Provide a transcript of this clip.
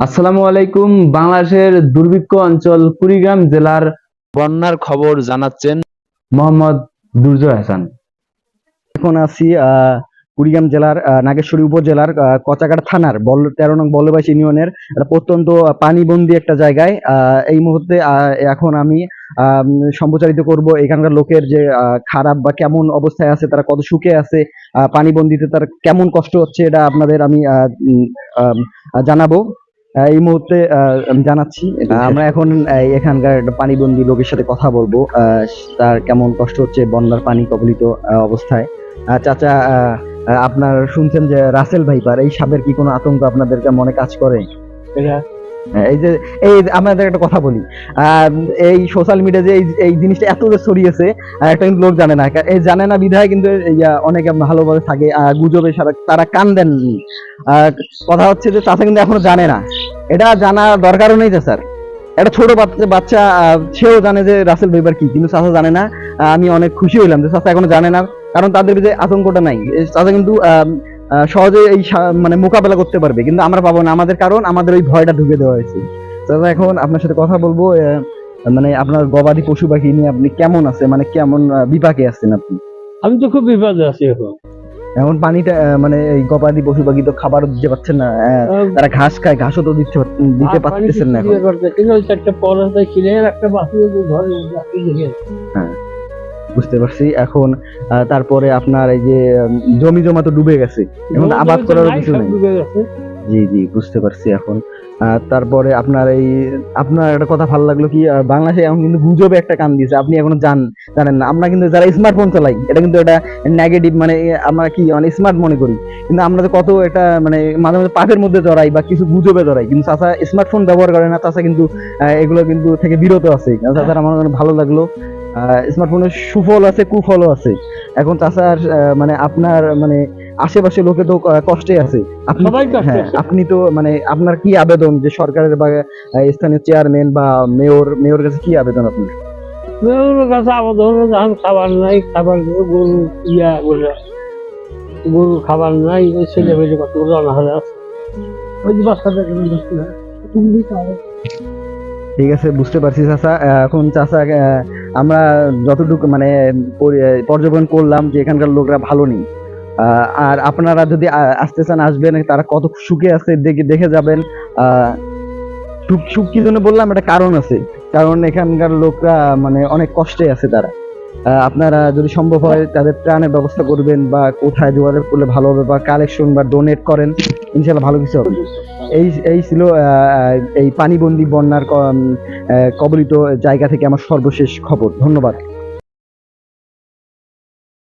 আসসালামু আলাইকুম বাংলাদেশের দুর্ভিক্ষ অঞ্চল কুড়িগ্রাম জেলার বন্যার খবর জানাচ্ছেন মোহাম্মদ দুর্জয় হাসান। এখন আছি কুড়িগ্রাম জেলার নাগেশ্বরী উপজেলার আহ, কচাঘাট থানার বল তেরো নং বল্লবাস ইউনিয়নের প্রত্যন্ত পানিবন্দি একটা জায়গায়। এই মুহূর্তে এখন আমি সম্প্রচারিত করব এখানকার লোকের যে খারাপ বা কেমন অবস্থায় আছে তারা কত সুখে আছে পানিবন্দিতে তার কেমন কষ্ট হচ্ছে এটা আপনাদের আমি জানাব। এই মুহূর্তে আহ, আমি জানাচ্ছি আমরা এখন এখানকার একটা পানিবন্দি লোকের সাথে কথা বলব। আহ, তার কেমন কষ্ট হচ্ছে বন্যার পানি কবলিত অবস্থায়। চাচা আপনার শুনছেন যে রাসেল ভাইপার এই সাপের কি কোনো আতঙ্ক আপনাদেরকে মনে কাজ করে? হ্যাঁ, এই যে এই যে আপনাদের একটা কথা বলি। আহ, এই সোশ্যাল মিডিয়া যে এই- এই জিনিসটা এত যে ছড়িয়েছে একটা কিন্তু লোক জানে না। এই জানে না বিধায় কিন্তু অনেকে ভালোভাবে থাকে আহ, গুজবে সারা তারা কান দেননি। আহ, কথা হচ্ছে যে চাচা কিন্তু এখনও জানে না। এটা জানা দরকারও নেই স্যার। একটা ছোট বাচ্চা সেও জানে যে রাসেল ভাইপার কি, কিন্তু চাচা জানে না। আমি অনেক খুশি হইলাম যে চাচা এখনও জানে না, কারণ তাদের যে আতঙ্কটা নাই। চাচা কিন্তু সহজে এই মানে মোকাবেলা করতে পারবে, কিন্তু আমরা পাবো না। আমাদের কারণ আমাদের ওই ভয়টা ঢুকে দেওয়া হয়েছে। চাচা, এখন আপনার সাথে কথা বলব মানে আপনার গবাদি পশু পাখি নিয়ে আপনি কেমন আছে মানে কেমন বিপাকে আছেন আপনি? আমি তো খুব বিপদে আছি এখন। এখন পানিটা মানে এই গবাদি পশু পাখি তো খাবার দিতে পারছে না তারা ঘাস খায় ঘাসও তো দিতে দিতে পারতেছেন না এখন। কিন্তু ওই চারটে কিনে একটা বাসি ঘরে রাখি বুঝতে পারছি। এখন তারপরে আপনার এই যে জমি জমা তো ডুবে গেছে এখন আবাদ করার কিছু নেই। জি জি বুঝতে পারছি এখন। তারপরে আপনার এই, আপনার একটা কথা ভালো লাগল কি বাংলাদেশে এখন কিন্তু গুজবে একটা কান দিয়েছে, আপনি এখনও জান জানেন না। আমরা কিন্তু যারা স্মার্টফোন চালাই, এটা কিন্তু এটা নেগেটিভ মানে আমরা কি মানে স্মার্ট মনে করি। কিন্তু আমরা তো কত এটা মানে মাঝে মাঝে পাপের মধ্যে জড়াই বা কিছু গুজবে জড়াই, কিন্তু চাষা স্মার্টফোন ব্যবহার করে না চাষা কিন্তু এগুলো কিন্তু থেকে বিরত আছে। চাষার আমার ভালো লাগল। স্মার্টফোনের সুফল আছে, কুফলও আছে। এখন চাষার মানে আপনার মানে আশেপাশে লোকে তো কষ্টে আছে। আপনি হ্যাঁ। আপনি তো মানে আপনার কি আবেদন যে সরকারের বা স্থানীয় চেয়ারম্যান বা মেয়র মেয়র কাছে কি আবেদন আপনার? মেয়ের কাছে আমাদের যখন খাবার নাই খাবার গরু ইয়া বলে গরু খাবার নাই ছেলে মেয়ে অনাহারে আছে। ওই যে বাচ্চাটা তুমি ঠিক আছে বুঝতে পারছি চাচা। এখন চাচা আহ, আমরা যতটুকু মানে পর্যবেক্ষণ করলাম যে এখানকার লোকরা ভালো নেই। আর আপনারা যদি আসতে চান, আসবেন, তারা কত সুখে আছে দেখে দেখে যাবেন। সুখ সুখ কি জন্য বললাম? একটা কারণ আছে। কারণ এখানকার লোকরা মানে অনেক কষ্টে আছে তারা। আপনারা যদি সম্ভব হয়, তাদের ত্রাণের ব্যবস্থা করবেন বা কোথায় যোগাযোগ করলে ভালো হবে বা কালেকশন বা ডোনেট করেন, ইনশাল্লাহ ভালো কিছু হবে। এই এই ছিল এই পানিবন্দি বন্যার কবলিত জায়গা থেকে আমার সর্বশেষ খবর। ধন্যবাদ।